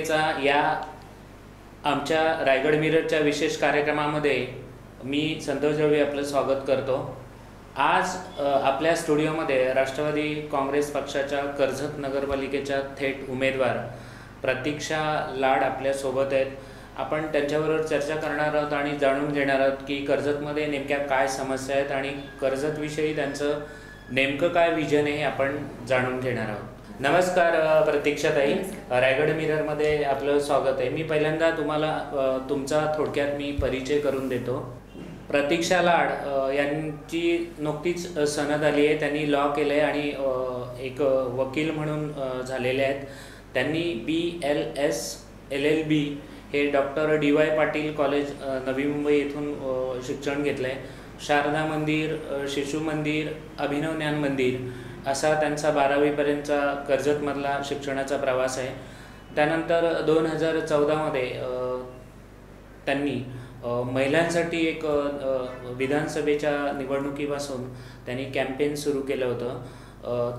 आखाडा या आमच्या रायगड मिरजच्या विशेष कार्यक्रमामध्ये मी संतोष जळवी आपलं स्वागत करतो. आज आपल्या स्टुडिओमध्ये राष्ट्रवादी काँग्रेस पक्षाच्या कर्जत नगरपालिकेच्या थेट उमेदवार प्रतीक्षा लाड आपल्यासोबत आहेत. आपण त्यांच्याबरोबर चर्चा करणार आहोत आणि जाणून घेणार आहोत की कर्जतमध्ये नेमक्या काय समस्या आहेत आणि कर्जतविषयी त्यांचं नेमकं काय विजन आहे हे आपण जाणून घेणार आहोत. नमस्कार प्रतीक्षाताई. रायगड मिररमध्ये आपलं स्वागत आहे. मी पहिल्यांदा तुम्हाला तुमचा थोडक्यात मी परिचय करून देतो. प्रतीक्षा लाड यांची नुकतीच सनद आली आहे. त्यांनी लॉ केलं आहे आणि एक वकील म्हणून झालेले आहेत. त्यांनी B L S L L B हे doctor D Y Patil college Navi Mumbai येथून शिक्षण घेतलं आहे शारदा मंदिर शिशु मंदिर अभिनव ज्ञान मंदिर असा त्यांचा बारावीपर्यंतचा कर्जतमधला शिक्षणाचा प्रवास आहे. त्यानंतर दोन हजार चौदामध्ये त्यांनी महिलांसाठी एक विधानसभेच्या निवडणुकीपासून त्यांनी कॅम्पेन सुरू केलं होतं.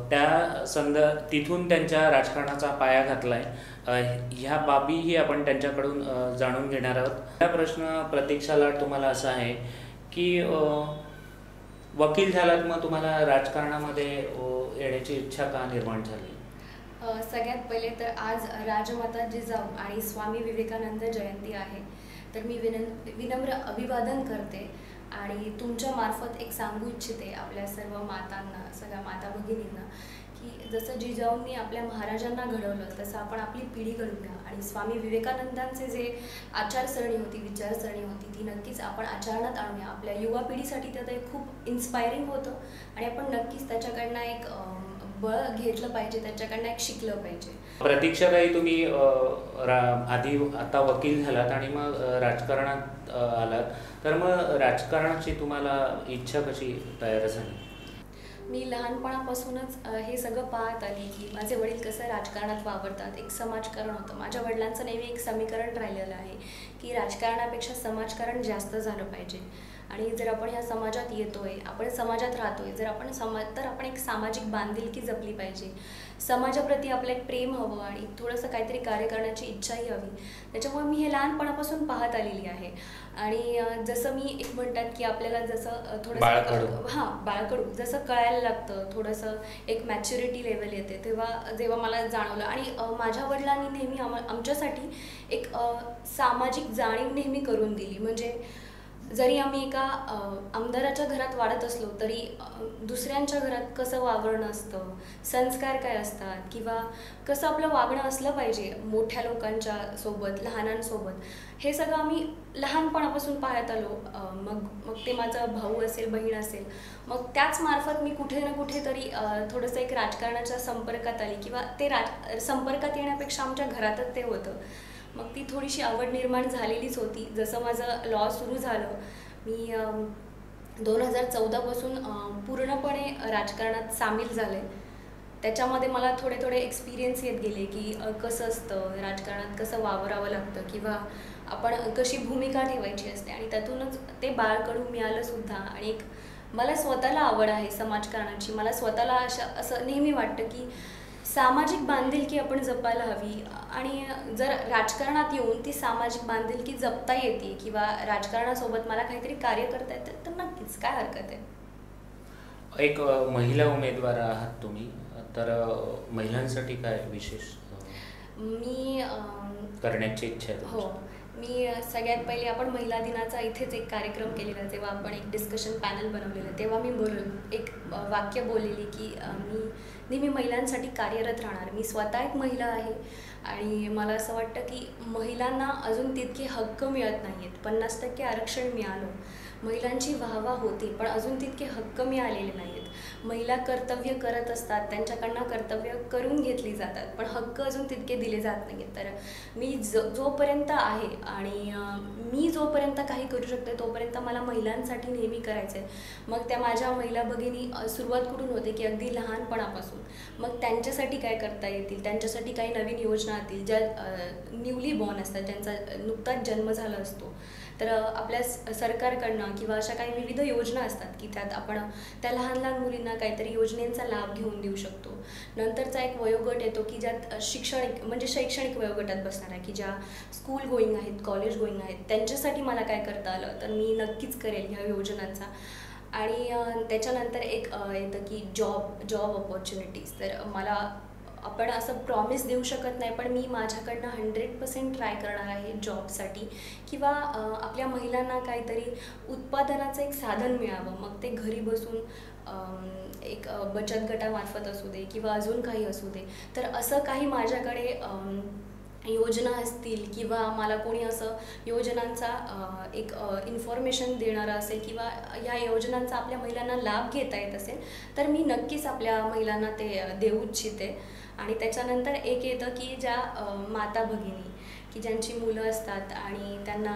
त्या संद तिथून त्यांच्या राजकारणाचा पाया घातला आहे ह्या बाबीही आपण त्यांच्याकडून जाणून घेणार आहोत. हा प्रश्न प्रतीक्षाला तुम्हाला असा आहे की वकील झालात मग तुम्हाला राजकारणामध्ये येण्याची इच्छा का निर्माण झाली? सगळ्यात पहिले तर आज राजमाता जिजाऊ आणि स्वामी विवेकानंद जयंती आहे. तर मी विन विनम्र अभिवादन करते आणि तुमच्या मार्फत एक सांगू इच्छिते आपल्या सर्व मातांना सगळ्या माता भगिनींना की जसं जिजाऊंनी आपल्या महाराजांना घडवलं तसं आपण आपली पिढी घडवूया आणि स्वामी विवेकानंदांचे जे आचारसरणी होती विचारसरणी होती ती नक्कीच आपण आचरणात आणूया आपल्या युवा पिढीसाठी तर ते खूप इन्स्पायरिंग होतं. आणि आपण नक्कीच त्याच्याकडनं एक बळ घेतलं पाहिजे त्याच्याकडनं एक शिकलं पाहिजे. प्रतीक्षाताई तुम्ही आधी आता वकील झालात आणि मग राजकारणात आलात. तर मग राजकारणाची तुम्हाला इच्छा कशी तयार झाली? मी लहानपणापासूनच हे सगळं पाहत आली की माझे वडील कसं राजकारणात वावरतात. एक समाजकारण होतं. माझ्या वडिलांचं नेहमी एक समीकरण राहिलेलं आहे. की राजकारणापेक्षा समाजकारण जास्त झालं पाहिजे. आणि जर आपण ह्या समाजात येतोय आपण समाजात राहतोय जर आपण समाज तर आपण एक सामाजिक बांधिलकी जपली पाहिजे. समाजाप्रती आपलं एक प्रेम हवं आणि थोडंसं काहीतरी कार्य करण्याची इच्छाही हवी. त्याच्यामुळे मी हे लहानपणापासून पाहत आलेली आहे. आणि जसं मी एक म्हणतात की आपल्याला जसं. थोडंसं हां बाळकडू जसं कळायला लागतं थोडंसं एक मॅच्युरिटी लेवल येते. तेव्हा जेव्हा मला जाणवलं. आणि माझ्या वडिलांनी नेहमी आम आमच्यासाठी एक सामाजिक जाणीव नेहमी करून दिली. म्हणजे जरी आम्ही एका आमदाराच्या घरात वाढत असलो तरी दुसऱ्यांच्या घरात कसं वावरणं असतं? संस्कार काय असतात? किंवा कसं आपलं वागणं असलं पाहिजे? मोठ्या लोकांच्या सोबत लहानांसोबत. हे सगळं आम्ही लहानपणापासून पाहत आलो. मग मग ते माझा भाऊ असेल बहीण असेल मग त्याच मार्फत मी कुठे ना कुठेतरी तरी थोडंसं एक राजकारणाच्या संपर्कात आली. किंवा ते राज संपर्कात येण्यापेक्षा आमच्या घरातच ते होतं. मग ती थोडीशी आवड निर्माण झालेलीच होती. जसं माझं लॉ सुरू झालं मी दोन हजार चौदापासून पूर्णपणे राजकारणात सामील झाले. त्याच्यामध्ये मला थोडे थोडे एक्सपिरियन्स येत गेले की कसं असतं राजकारणात कसं वावरावं लागतं किंवा आपण कशी भूमिका ठेवायची असते आणि त्यातूनच ते बाळकडून मिळालंसुद्धा आणि एक मला स्वतःला आवड आहे समाजकारणाची. मला स्वतःला अशा असं नेहमी वाटतं की सामाजिक बांधिलकी आपण जपायला हवी. आणि जर राजकारणात येऊन ती सामाजिक बांधिलकी जपता येते किंवा राजकारणासोबत मला काहीतरी कार्य करता येतं तर नक्कीच. काय हरकत आहे? एक महिला उमेदवार आहात तुम्ही. तर महिलांसाठी काय विशेष? मी करण्याची इच्छा हो? मी सगळ्यात पहिले आपण महिला दिनाचा इथेच एक कार्यक्रम केलेला जेव्हा आपण एक डिस्कशन पॅनल बनवलेलं तेव्हा मी बोल एक वाक्य बोललेली की मी नेहमी महिलांसाठी कार्यरत राहणार. मी स्वतः एक महिला आहे आणि मला असं वाटतं की महिलांना अजून तितके हक्क मिळत नाही आहेत पन्नास टक्के आरक्षण मिळालं. महिलांची वाहवा होती पण अजून तितके हक्क मिळालेले नाही आहेत महिला कर्तव्य करत असतात त्यांच्याकडनं कर्तव्य करून घेतली जातात. पण हक्क अजून तितके दिले जात नाही आहेत तर मी ज जोपर्यंत आहे आणि मी जोपर्यंत काही करू शकते तोपर्यंत मला महिलांसाठी नेहमी करायचं आहे मग त्या माझ्या महिला भगिनी सुरुवात कुठून होते की अगदी लहानपणापासून. मग त्यांच्यासाठी काय करता येतील? त्यांच्यासाठी काही नवीन योजना असतील ज्या न्यूली बॉर्न असतात ज्यांचा नुकताच जन्म झाला असतो. तर आपल्या स- सरकारकडनं किंवा अशा काही विविध योजना असतात की त्यात आपण त्या लहान लहान मुलींना काहीतरी योजनेचा लाभ घेऊन देऊ शकतो. नंतरचा एक वयोगट येतो की ज्यात शिक्षणिक म्हणजे शैक्षणिक वयोगटात बसणार आहे की ज्या स्कूल गोईंग आहेत कॉलेज गोईंग आहेत त्यांच्यासाठी मला काय करता आलं तर मी नक्कीच करेल ह्या योजनांचा. आणि त्याच्यानंतर एक येतं की जॉब जॉब ऑपॉर्च्युनिटीज तर मला आपण असं प्रॉमिस देऊ शकत नाही पण मी माझ्याकडनं हंड्रेड पर्सेंट ट्राय करणार आहे जॉबसाठी किंवा आपल्या महिलांना काहीतरी उत्पादनाचं एक साधन मिळावं. मग ते घरी बसून एक बचत गटामार्फत असू दे किंवा अजून काही असू दे. तर असं काही माझ्याकडे योजना असतील किंवा मला कोणी असं योजनांचा एक इन्फॉर्मेशन देणारं असेल किंवा या योजनांचा आपल्या महिलांना लाभ घेता येत असेल तर मी नक्कीच आपल्या महिलांना ते देऊ इच्छिते. आणि त्याच्यानंतर एक येतं की ज्या माता भगिनी की ज्यांची मुलं असतात आणि त्यांना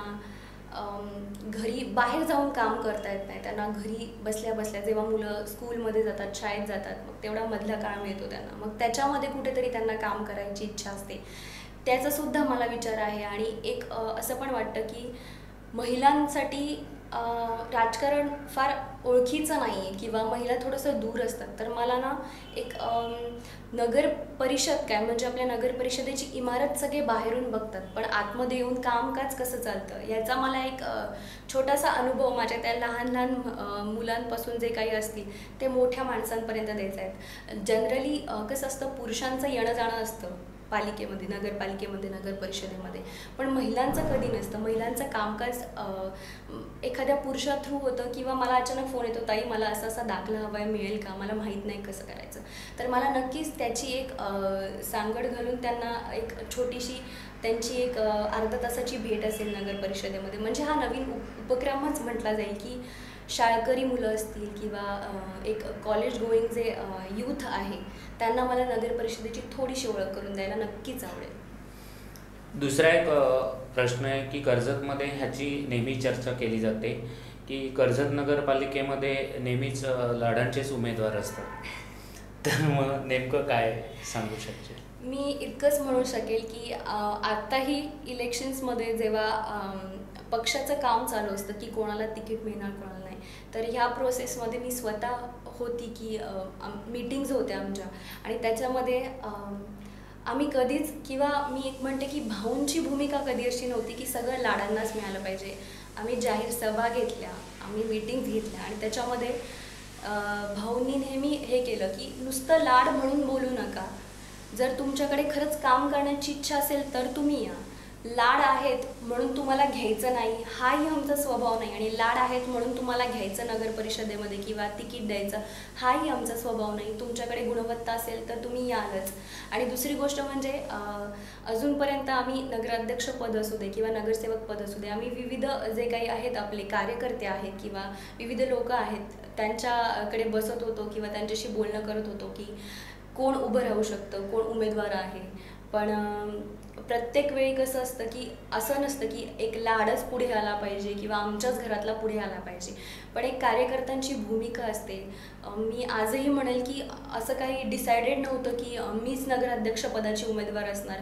घरी बाहेर जाऊन काम करता येत नाही त्यांना घरी बसल्या बसल्या जेव्हा मुलं स्कूलमध्ये जातात शाळेत जातात मग तेवढा मधला काळ मिळतो त्यांना. मग त्याच्यामध्ये कुठेतरी त्यांना काम करायची इच्छा असते. त्याचासुद्धा मला विचार आहे. आणि एक असं पण वाटतं की महिलांसाठी राजकारण फार ओळखीचं नाही आहे किंवा महिला थोडंसं दूर असतात. तर मला ना एक नगर परिषद काय म्हणजे आपल्या नगर परिषदेची इमारत सगळे बाहेरून बघतात. पण आतमध्ये येऊन कामकाज कसं चालतं? याचा मला एक छोटासा अनुभव माझ्या त्या लहान लहान मुलांपासून जे काही असतील ते मोठ्या माणसांपर्यंत द्यायचं आहेत जनरली कसं असतं पुरुषांचं येणं जाणं असतं. पालिकेमध्ये नगरपालिकेमध्ये नगर परिषदेमध्ये पण महिलांचं कधी नसतं. महिलांचं कामकाज एखाद्या पुरुषा थ्रू होतं किंवा मला अचानक फोन येतो ताई मला असा असा दाखला हवा आहे मिळेल का? मला माहीत नाही कसं करायचं. तर मला नक्कीच त्याची एक सांगड घालून त्यांना एक छोटीशी त्यांची एक अर्धा तासाची भेट असेल नगर परिषदेमध्ये म्हणजे हा नवीन उपक्रमच म्हटला जाईल की शाळकरी मुलं असतील किंवा एक कॉलेज गोईंग जे यूथ आहे त्यांना मला नगर परिषदेची थोडीशी ओळख करून द्यायला नक्कीच आवडेल. दुसरा एक प्रश्न आहे की कर्जतमध्ये ह्याची नेहमी चर्चा केली जाते की कर्जत नगरपालिकेमध्ये नेहमीच लाडांचेच उमेदवार असतात. तर मग नेमकं काय सांगू शकते? मी इतकंच म्हणू शकेल की आत्ताही इलेक्शन्समध्ये जेव्हा पक्षाचं काम चालू असतं की कोणाला तिकीट मिळणार कोणाला नाही. तर ह्या प्रोसेसमध्ये मी स्वतः होती की मीटिंग्ज होत्या आमच्या. आणि त्याच्यामध्ये आम्ही कधीच किंवा मी एक म्हणते की भाऊंची भूमिका कधी अशी नव्हती की सगळं लाडांनाच मिळालं पाहिजे. आम्ही जाहीर सभा घेतल्या आम्ही मीटिंग्स घेतल्या आणि त्याच्यामध्ये भाऊंनी नेहमी हे केलं की नुसतं लाड म्हणून बोलू नका. जर तुमच्याकडे खरंच काम करण्याची इच्छा असेल तर तुम्ही या. लाड आहेत म्हणून तुम्हाला घ्यायचं नाही हाही आमचा स्वभाव नाही. आणि लाड आहेत म्हणून तुम्हाला घ्यायचं नगर परिषदेमध्ये किंवा तिकीट द्यायचं हाही आमचा स्वभाव नाही. तुमच्याकडे गुणवत्ता असेल तर तुम्ही यालच. आणि दुसरी गोष्ट म्हणजे अजूनपर्यंत आम्ही नगराध्यक्ष पद असू दे किंवा नगरसेवक पद असू दे आम्ही विविध जे काही आहेत आपले कार्यकर्ते आहेत किंवा विविध लोक आहेत त्यांच्याकडे बसत होतो किंवा त्यांच्याशी बोलणं करत होतो की कोण उभं राहू शकतं कोण उमेदवार आहे. पण प्रत्येक वेळी कसं असतं की असं नसतं की एक लाडच पुढे आला पाहिजे किंवा आमच्याच घरातला पुढे आला पाहिजे. पण एक कार्यकर्त्यांची भूमिका असते. मी आजही म्हणेल की असं काही डिसायडेड नव्हतं की मीच नगराध्यक्षपदाची उमेदवार असणार.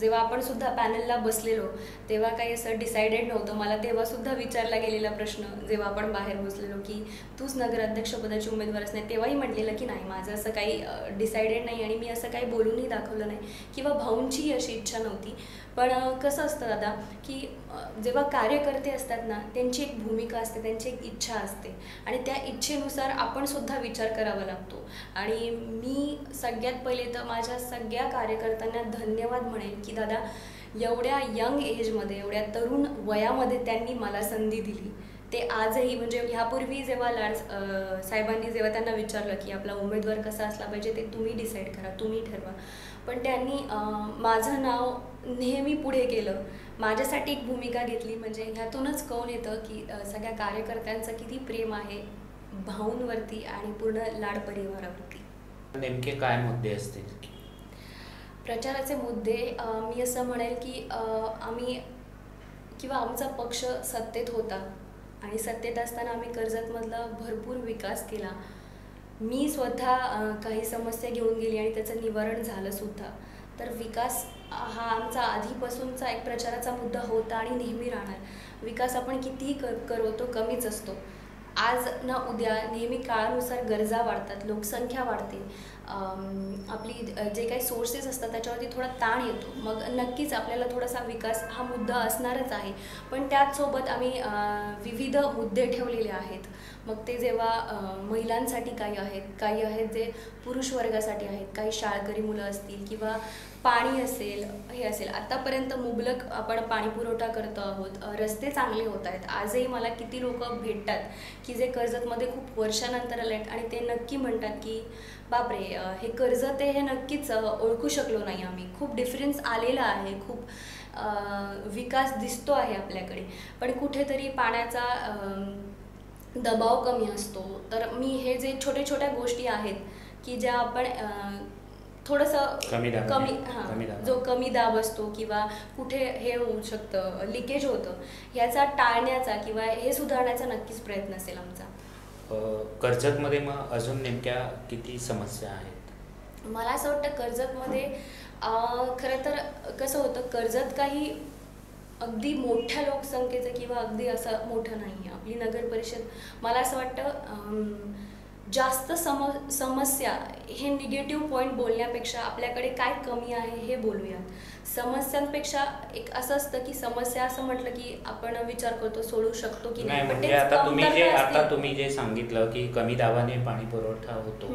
जेव्हा आपण सुद्धा पॅनलला बसलेलो तेव्हा काही असं डिसायडेड नव्हतं. मला तेव्हा सुद्धा विचारला गेलेला प्रश्न जेव्हा आपण बाहेर बसलेलो की तूच नगराध्यक्षपदाची उमेदवार असणार? तेव्हाही म्हटलेलं की नाही माझं असं काही डिसायडेड नाही आणि मी असं काही बोलूनही दाखवलं नाही. किंवा भाऊंचीही अशी इच्छा नव्हती. पण कसं असतं दादा की जेव्हा कार्यकर्ते असतात ना त्यांची एक भूमिका असते त्यांची एक इच्छा असते. आणि त्या इच्छेनुसार आपण सुद्धा विचार करावा लागतो. आणि मी सगळ्यात पहिले तर माझ्या सगळ्या कार्यकर्त्यांना धन्यवाद म्हणेन की दादा एवढ्या यंग एजमध्ये एवढ्या तरुण वयामध्ये त्यांनी मला संधी दिली. ते आजही म्हणजे ह्यापूर्वी जेव्हा लाड साहेबांनी जेव्हा त्यांना विचारलं की आपला उमेदवार कसा असला पाहिजे ते तुम्ही डिसाईड करा तुम्ही ठरवा. पण त्यांनी माझं नाव नेहमी पुढे केलं माझ्यासाठी एक भूमिका घेतली. म्हणजे ह्यातूनच कळून येतं की सगळ्या कार्यकर्त्यांचं किती प्रेम आहे भाऊंवरती आणि पूर्ण लाड परिवारावरती. नेमके काय मुद्दे असतील? प्रचाराचे मुद्दे मी असं म्हणेल की आम्ही किंवा आमचा पक्ष सत्तेत होता आणि सत्तेत असताना आम्ही कर्जतमधला भरपूर विकास केला. मी स्वतः काही समस्या घेऊन गेली आणि त्याचं निवारण झालं सुद्धा. तर विकास हा आमचा आधीपासूनचा एक प्रचाराचा मुद्दा होता आणि नेहमी राहणार. विकास आपण कितीही कर करवतो कमीच असतो. आज ना उद्या नेहमी काळानुसार गरजा वाढतात लोकसंख्या वाढते. आपली जे काही सोर्सेस असतात त्याच्यावरती थोडा ताण येतो. मग नक्कीच आपल्याला थोडासा विकास हा मुद्दा असणारच आहे. पण त्याचसोबत आम्ही विविध मुद्दे ठेवलेले आहेत. मग ते जेव्हा महिलांसाठी काही आहेत काही आहेत जे पुरुष वर्गासाठी आहेत काही शाळकरी मुलं असतील किंवा पाणी असेल हे असेल. आत्तापर्यंत मुबलक आपण पाणी पुरवठा करतो आहोत. रस्ते चांगले होत आहेत. आजही मला किती लोक भेटतात की जे कर्जतमध्ये खूप वर्षानंतर आले आहेत आणि ते नक्की म्हणतात की बापरे हे कर्जत आहे हे नक्कीच ओळखू शकलो नाही आम्ही. खूप डिफरन्स आलेला आहे खूप विकास दिसतो आहे आपल्याकडे. पण कुठेतरी पाण्याचा दबाव कमी असतो. तर मी हे जे छोटे छोट्या गोष्टी आहेत की ज्या आपण थोडंसं कमी कमी हां. जो कमी दाब असतो किंवा कुठे हे होऊ शकतं लिकेज होतं ह्याचा टाळण्याचा किंवा हे सुधारण्याचा नक्कीच प्रयत्न असेल आमचा. कर्जतमध्ये मग अजून नेमक्या किती समस्या आहेत? मला असं वाटतं कर्जतमध्ये खरं तर कसं होतं कर्जत काही अगदी मोठ्या लोकसंख्येचं किंवा अगदी असं मोठं नाही आहे आपली नगर परिषद मला असं वाटतं जास्त सम समस्या हे निगेटिव्ह पॉईंट बोलण्यापेक्षा आपल्याकडे काय कमी आहे हे बोलूयात समस्यांपेक्षा एक असं असतं की समस्या असं म्हटलं की आपण विचार करतो सोडू शकतो की नाही म्हणजे आता तुम्ही जे आता. तुम्ही जे सांगितलं की कमी दाबाने पाणी पुरवठा होतो.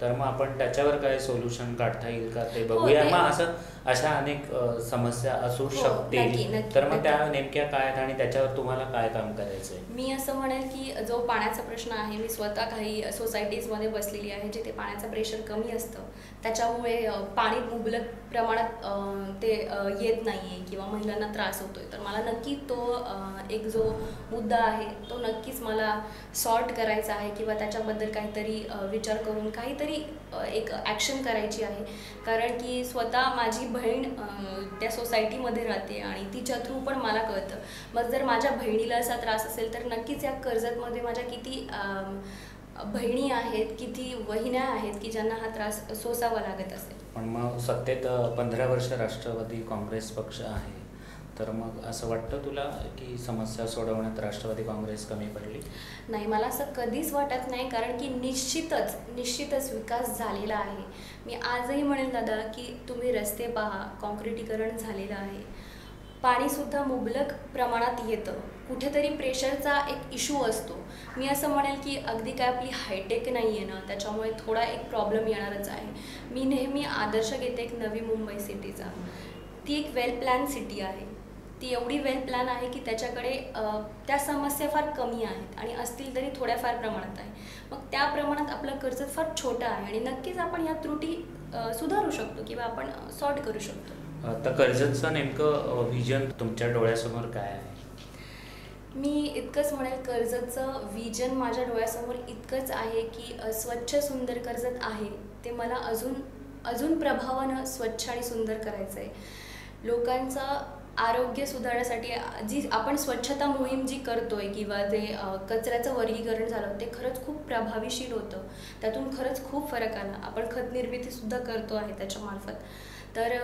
तर मग आपण त्याच्यावर काय सोल्युशन काढता येईल का ते हो, बघूया. मग असं अशा अनेक समस्या असू हो, शकतील. नक्की, तर मग. त्या नेमक्या काय आहेत आणि त्याच्यावर तुम्हाला काय काम करायचंय? मी असं म्हणेल की जो पाण्याचा प्रश्न आहे मी स्वतः काही सोसायटीजमध्ये बसलेली आहे जिथे पाण्याचं प्रेशर कमी असतं. त्याच्यामुळे पाणी मुबलक प्रमाणात ते येत नाही आहे किंवा महिलांना त्रास होतोय. तर मला नक्की तो एक जो मुद्दा आहे तो नक्कीच मला सॉर्ट करायचा आहे किंवा त्याच्याबद्दल काहीतरी विचार करून काहीतरी अ, एक ॲक्शन करायची आहे. कारण की स्वतः माझी बहीण त्या सोसायटीमध्ये राहते आणि तिच्या थ्रू पण मला कळतं. मग जर माझ्या बहिणीला असा त्रास असेल तर नक्कीच या कर्जतमध्ये माझ्या किती बहिणी आहेत किती वहिन्या आहेत की ज्यांना हा त्रास सोसावा लागत असेल. पण मग सत्तेत पंधरा वर्ष राष्ट्रवादी काँग्रेस पक्ष आहे. तर मग असं वाटतं तुला की समस्या सोडवण्यात राष्ट्रवादी काँग्रेस कमी पडली? नाही मला असं कधीच वाटत नाही कारण की निश्चितच निश्चितच विकास झालेला आहे. मी आजही म्हणेल दादा की तुम्ही रस्ते पहा कॉन्क्रिटीकरण झालेलं आहे. पाणीसुद्धा मुबलक प्रमाणात येतं. कुठेतरी प्रेशरचा एक इशू असतो. मी असं म्हणेल की अगदी काय आपली हायटेक नाही आहे ना त्याच्यामुळे थोडा एक प्रॉब्लेम येणारच आहे. मी नेहमी आदर्श घेते एक नवी मुंबई सिटीचा. ती एक वेल प्लॅन सिटी आहे. ती एवढी वेल प्लॅन आहे की त्याच्याकडे त्या समस्या फार कमी आहेत आणि असतील तरी थोड्याफार प्रमाणात आहे. मग त्या प्रमाणात आपलं कर्ज फार छोटं आहे आणि नक्कीच आपण या त्रुटी सुधारू शकतो किंवा आपण सॉर्ट करू शकतो. तर कर्जतचं नेमकं व्हिजन तुमच्या डोळ्यासमोर काय आहे? मी इतकंच म्हणेल कर्जतचं विजन माझ्या डोळ्यासमोर इतकंच आहे की स्वच्छ सुंदर कर्जत आहे. ते मला अजून अजून प्रभावानं स्वच्छ आणि सुंदर करायचं आहे लोकांचं आरोग्य सुधारण्यासाठी जी आपण स्वच्छता मोहीम जी करतोय किंवा जे कचऱ्याचं वर्गीकरण झालं ते खरंच खूप प्रभावीशील होतं. त्यातून खरंच खूप फरक आला. आपण खत निर्मितीसुद्धा करतो आहे त्याच्यामार्फत तर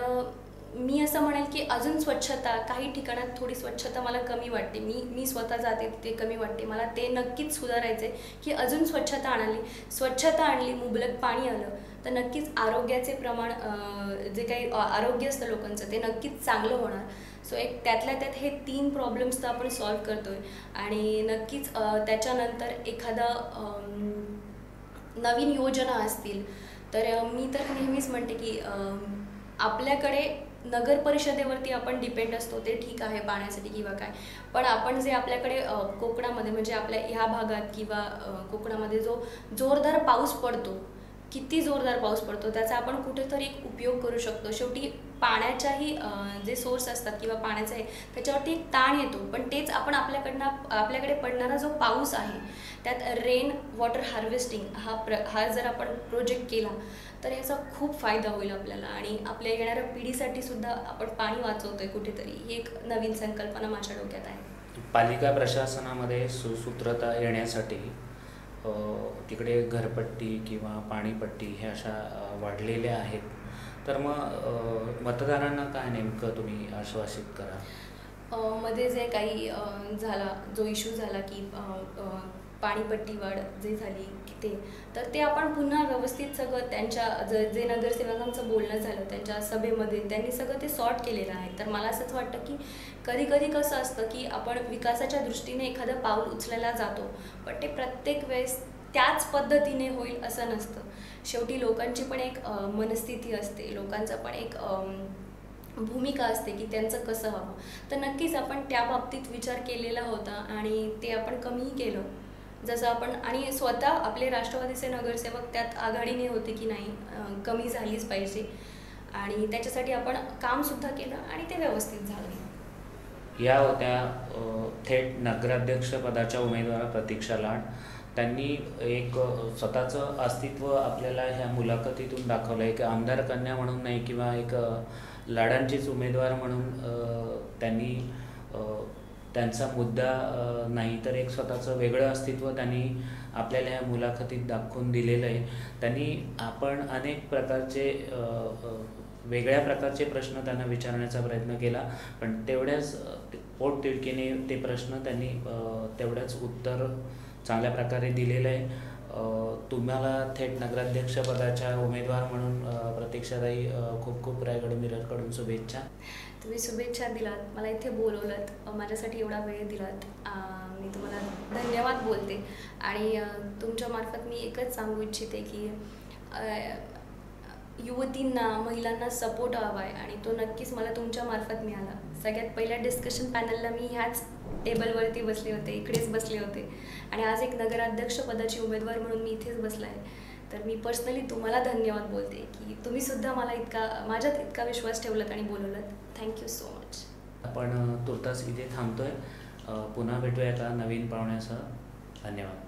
मी असं म्हणेल की अजून स्वच्छता काही ठिकाणात थोडी स्वच्छता मला कमी वाटते. मी मी स्वतः जाते ते कमी वाटते. मला ते नक्कीच सुधारायचं आहे की अजून स्वच्छता आणाली. स्वच्छता आणली मुबलक पाणी आलं तर नक्कीच आरोग्याचे प्रमाण जे काही आरोग्य असतं लोकांचं ते नक्कीच चांगलं होणार. सो एक त्यातल्या त्यात हे तीन प्रॉब्लेम्स तर आपण सॉल्व आहे आणि नक्कीच त्याच्यानंतर एखादा नवीन योजना असतील तर मी तर नेहमीच म्हणते की आपल्याकडे नगर परिषदेवरती आपण डिपेंड असतो ते ठीक आहे पाण्यासाठी किंवा काय. पण आपण जे आपल्याकडे कोकणामध्ये म्हणजे आपल्या ह्या भागात किंवा कोकणामध्ये जो जोरदार पाऊस पडतो किती जोरदार पाऊस पडतो त्याचा आपण कुठेतरी एक उपयोग करू शकतो. शेवटी पाण्याच्याही जे सोर्स असतात किंवा पाण्याचं आहे त्याच्यावरती एक ताण येतो. पण तेच आपण आपल्याकडनं आपल्याकडे पडणारा जो पाऊस आहे त्यात रेन वॉटर हार्वेस्टिंग हा प्र हा जर आपण प्रोजेक्ट केला तर याचा खूप फायदा होईल आपल्याला. आणि आपल्या येणाऱ्या पिढीसाठी सुद्धा आपण पाणी वाचवतोय कुठेतरी. ही एक नवीन संकल्पना माझ्या डोक्यात आहे. पालिका प्रशासनामध्ये सुसूत्रता येण्यासाठी तिकडे घरपट्टी किंवा पाणीपट्टी ह्या अशा वाढलेल्या आहेत. तर मग मतदारांना काय नेमकं तुम्ही आश्वासित करा मध्ये जे काही झाला जो इश्यू झाला की पाणीपट्टी वाढ जे झाली की ते तर ते आपण पुन्हा व्यवस्थित सगळं त्यांच्या ज जे नगरसेवकांचं बोलणं झालं त्यांच्या सभेमध्ये त्यांनी सगळं ते सॉर्ट केलेलं आहे. तर मला असंच वाटतं की कधी कधी कसं असतं की आपण विकासाच्या दृष्टीने एखादं पाऊल उचलायला जातो पण ते प्रत्येक वेळेस त्याच पद्धतीने होईल असं नसतं. शेवटी लोकांची पण एक मनस्थिती असते लोकांचा पण एक भूमिका असते की त्यांचं कसं हवं. तर नक्कीच आपण त्या बाबतीत विचार केलेला होता आणि ते आपण कमीही केलं. जसं आपण आणि स्वतः आपले राष्ट्रवादीचे नगरसेवक त्यात आघाडीने होते की नाही कमी झालीच पाहिजे. आणि त्याच्यासाठी आपण कामसुद्धा केलं आणि ते व्यवस्थित झालं. या होत्या थेट नगराध्यक्षपदाच्या उमेदवारा उमेदवार प्रतीक्षा लाड. त्यांनी एक स्वतःचं अस्तित्व आपल्याला ह्या मुलाखतीतून दाखवलं आहे की आमदार कन्या म्हणून नाही किंवा एक लाडांचीच उमेदवार म्हणून त्यांनी त्यांचा मुद्दा नाही तर एक स्वतःचं वेगळं अस्तित्व त्यांनी आपल्याला ह्या मुलाखतीत दाखवून दिलेलं आहे. त्यांनी आपण अनेक प्रकारचे वेगळ्या प्रकारचे प्रश्न त्यांना विचारण्याचा प्रयत्न केला पण तेवढ्याच अ, ते- पोटतिडकीने ते प्रश्न त्यांनी तेवढ्याच उत्तर चांगल्या प्रकारे दिलेलं आहे. तुम्हाला थेट नगराध्यक्षपदाच्या उमेदवार म्हणून प्रतीक्षाताई खूप खूप रायगड मिररकडून शुभेच्छा. तुम्ही शुभेच्छा दिलात. मला इथे बोलवलं माझ्यासाठी एवढा वेळ दिलात. मी तुम्हाला धन्यवाद बोलते. आणि तुमच्यामार्फत मी एकच सांगू इच्छिते की युवतींना महिलांना सपोर्ट हवा आहे आणि तो नक्कीच मला तुमच्या मार्फत मिळाला. सगळ्यात पहिल्या डिस्कशन पॅनलला मी ह्याच टेबलवरती बसले होते इकडेच बसले होते. आणि आज एक नगराध्यक्ष पदाची उमेदवार म्हणून मी इथेच बसला आहे तर मी पर्सनली तुम्हाला धन्यवाद बोलते की तुम्ही सुद्धा मला इतका माझ्यात इतका विश्वास ठेवलात आणि बोलवलात. थँक्यू सो मच आपण तुर्तास इथे थांबतोय. पुन्हा भेटूया एका नवीन पाहुण्यासह. धन्यवाद.